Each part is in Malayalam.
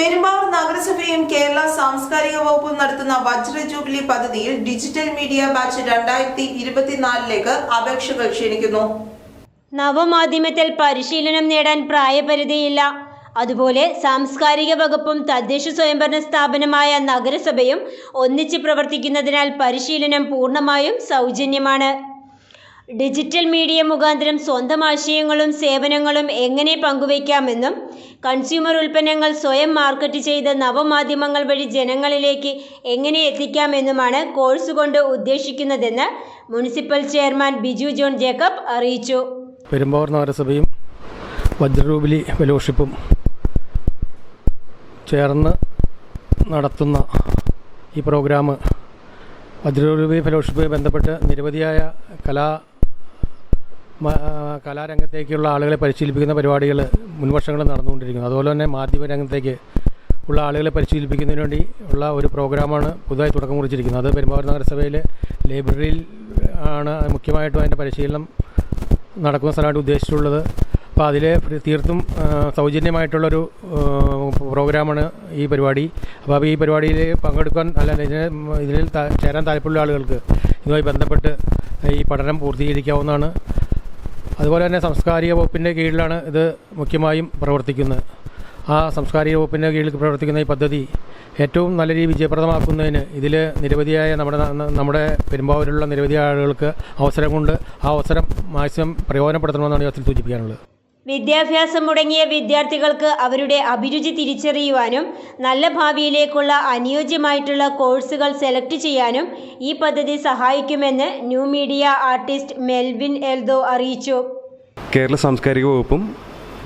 പെരുമ്പാവൂർ നഗരസഭയും കേരള സാംസ്കാരിക വകുപ്പും നടത്തുന്ന വജ്ര ജൂബിലി പദ്ധതിയിൽ ഡിജിറ്റൽ മീഡിയ ബാച്ച് രണ്ടായിരത്തി ഇരുപത്തിനാലിലേക്ക് അപേക്ഷകൾ ക്ഷണിക്കുന്നു. നവമാധ്യമത്തിൽ പരിശീലനം നേടാൻ പ്രായപരിധിയില്ല. അതുപോലെ സാംസ്കാരിക വകുപ്പും തദ്ദേശ സ്വയംഭരണ സ്ഥാപനമായ നഗരസഭയും ഒന്നിച്ച് പ്രവർത്തിക്കുന്നതിനാൽ പരിശീലനം പൂർണമായും സൗജന്യമാണ്. ഡിജിറ്റൽ മീഡിയ മുഖാന്തരം സ്വന്തം ആശയങ്ങളും സേവനങ്ങളും എങ്ങനെ പങ്കുവയ്ക്കാമെന്നും കൺസ്യൂമർ ഉൽപ്പന്നങ്ങൾ സ്വയം മാർക്കറ്റ് ചെയ്ത് നവമാധ്യമങ്ങൾ വഴി ജനങ്ങളിലേക്ക് എങ്ങനെ എത്തിക്കാമെന്നുമാണ് കോഴ്സ് കൊണ്ട് ഉദ്ദേശിക്കുന്നതെന്ന് മുനിസിപ്പൽ ചെയർമാൻ ബിജു ജോൺ ജേക്കബ് അറിയിച്ചു. പെരുമ്പാവൂർ നഗരസഭയും വജ്രൂബിലി ഫെലോഷിപ്പും ചേർന്ന് നടത്തുന്ന ഈ പ്രോഗ്രാം വജ്രരൂപിലി ഫെലോഷിപ്പുമായി ബന്ധപ്പെട്ട് നിരവധിയായ കലാ കലാരംഗത്തേക്കുള്ള ആളുകളെ പരിശീലിപ്പിക്കുന്ന പരിപാടികൾ മുൻവർഷങ്ങൾ നടന്നുകൊണ്ടിരിക്കുന്നു. അതുപോലെ തന്നെ മാധ്യമ രംഗത്തേക്ക് ഉള്ള ആളുകളെ പരിശീലിപ്പിക്കുന്നതിന് വേണ്ടി ഉള്ള ഒരു പ്രോഗ്രാമാണ് പുതുതായി തുടക്കം കുറിച്ചിരിക്കുന്നത്. അത് പെരുമ്പാവൂർ നഗരസഭയിലെ ലൈബ്രറിയിൽ ആണ് മുഖ്യമായിട്ടും അതിന്റെ പരിശീലനം നടക്കുന്ന സ്ഥലമായിട്ട് ഉദ്ദേശിച്ചുള്ളത് അപ്പോൾ അതിൽ തീർത്തും സൗജന്യമായിട്ടുള്ളൊരു പ്രോഗ്രാമാണ് ഈ പരിപാടി. അപ്പോൾ ഈ പരിപാടിയിൽ പങ്കെടുക്കാൻ അല്ല ഇതിന് ഇതിൽ ചേരാൻ താല്പര്യമുള്ള ആളുകൾക്ക് ഇതുമായി ബന്ധപ്പെട്ട് ഈ പഠനം പൂർത്തീകരിക്കാവുന്നതാണ്. അതുപോലെ തന്നെ സാംസ്കാരിക വകുപ്പിന്റെ കീഴിലാണ് ഇത് മുഖ്യമായും പ്രവർത്തിക്കുന്നത്. ആ സാംസ്കാരിക വകുപ്പിന്റെ കീഴിൽ പ്രവർത്തിക്കുന്ന ഈ പദ്ധതി ഏറ്റവും നല്ല രീതിയിൽ വിജയപ്രദമാക്കുന്നതിന് ഇതിൽ നിരവധിയായ നമ്മുടെ നമ്മുടെ പെരുമ്പാവൂരിലുള്ള നിരവധി ആളുകൾക്ക് അവസരം കൊണ്ട് ആ അവസരം മാക്സിമം പ്രയോജനപ്പെടുത്തണമെന്നാണ് അവസരം സൂചിപ്പിക്കാനുള്ളത്. വിദ്യാഭ്യാസം മുടങ്ങിയ വിദ്യാർത്ഥികൾക്ക് അവരുടെ അഭിരുചി തിരിച്ചറിയുവാനും നല്ല ഭാവിയിലേക്കുള്ള അനുയോജ്യമായിട്ടുള്ള കോഴ്സുകൾ സെലക്ട് ചെയ്യാനും ഈ പദ്ധതി സഹായിക്കുമെന്ന് new media artist Melvin Eldho അറിയിച്ചു. കേരള സാംസ്കാരിക വകുപ്പും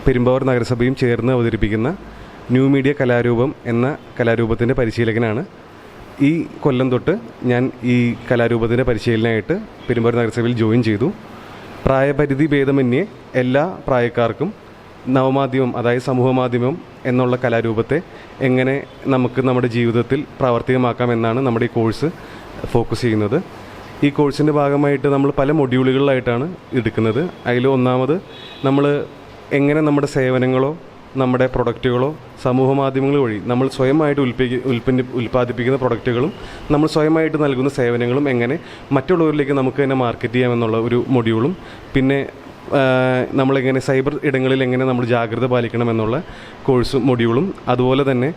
പെരുമ്പാവൂർ നഗരസഭയും ചേർന്ന് അവതരിപ്പിക്കുന്ന ന്യൂ മീഡിയ കലാരൂപം എന്ന കലാരൂപത്തിന്റെ പരിശീലകനാണ്. ഈ കൊല്ലം തൊട്ട് ഞാൻ ഈ കലാരൂപത്തിന്റെ പരിശീലനമായിട്ട് പെരുമ്പാവൂർ നഗരസഭയിൽ ജോയിൻ ചെയ്തു. പ്രായപരിധി ഭേദമന്യേ എല്ലാ പ്രായക്കാർക്കും നവമാധ്യമം അതായത് സമൂഹ മാധ്യമം എന്നുള്ള കലാരൂപത്തെ എങ്ങനെ നമുക്ക് നമ്മുടെ ജീവിതത്തിൽ പ്രാവർത്തികമാക്കാം എന്നാണ് നമ്മുടെ ഈ കോഴ്സ് ഫോക്കസ് ചെയ്യുന്നത്. ഈ കോഴ്സിന്റെ ഭാഗമായിട്ട് നമ്മൾ പല മൊഡ്യൂളുകളിലായിട്ടാണ് എടുക്കുന്നത്. അതിൽ ഒന്നാമത് നമ്മൾ എങ്ങനെ നമ്മുടെ സേവനങ്ങളോ നമ്മുടെ പ്രൊഡക്റ്റുകളോ സമൂഹ മാധ്യമങ്ങൾ വഴി നമ്മൾ സ്വയമായിട്ട് ഉൽപ്പി ഉൽപ്പന്ന ഉൽപ്പാദിപ്പിക്കുന്ന പ്രൊഡക്റ്റുകളും നമ്മൾ സ്വയമായിട്ട് നൽകുന്ന സേവനങ്ങളും എങ്ങനെ മറ്റുള്ളവരിലേക്ക് നമുക്ക് തന്നെ മാർക്കറ്റ് ചെയ്യാമെന്നുള്ള ഒരു മൊഡ്യൂളും പിന്നെ നമ്മളെങ്ങനെ സൈബർ ഇടങ്ങളിൽ എങ്ങനെ നമ്മൾ ജാഗ്രത പാലിക്കണം എന്നുള്ള കോഴ്സും മൊഡ്യൂളും അതുപോലെ തന്നെ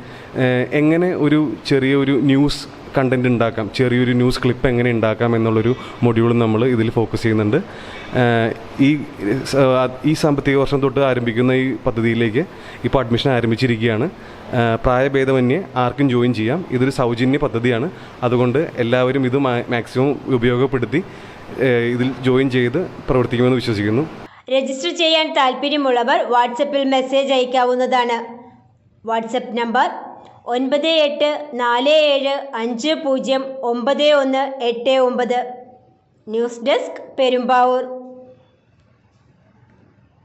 എങ്ങനെ ഒരു ചെറിയൊരു ന്യൂസ് കണ്ടന്റ് ഉണ്ടാക്കാം. ചെറിയൊരു ന്യൂസ് ക്ലിപ്പ് എങ്ങനെ ഉണ്ടാക്കാം എന്നുള്ളൊരു മൊഡ്യൂളും നമ്മൾ ഇതിൽ ഫോക്കസ് ചെയ്യുന്നുണ്ട്. ഈ ഈ സാമ്പത്തിക വർഷം തൊട്ട് ആരംഭിക്കുന്ന ഈ പദ്ധതിയിലേക്ക് ഇപ്പോൾ അഡ്മിഷൻ ആരംഭിച്ചിരിക്കുകയാണ്. പ്രായഭേദമന്യേ ആർക്കും ജോയിൻ ചെയ്യാം. ഇതൊരു സൗജന്യ പദ്ധതിയാണ്. അതുകൊണ്ട് എല്ലാവരും ഇത് മാക്സിമം ഉപയോഗപ്പെടുത്തി ഇതിൽ ജോയിൻ ചെയ്ത് പ്രവർത്തിക്കുമെന്ന് വിശ്വസിക്കുന്നു. രജിസ്റ്റർ ചെയ്യാൻ താൽപ്പര്യമുള്ളവർ വാട്സപ്പിൽ മെസ്സേജ് അയക്കാവുന്നതാണ്. വാട്സപ്പ് നമ്പർ ഒൻപത് എട്ട് നാല് ഏഴ് അഞ്ച് പൂജ്യം ഒമ്പത് ഒന്ന് എട്ട് ഒമ്പത്. News desk Perumbavoor.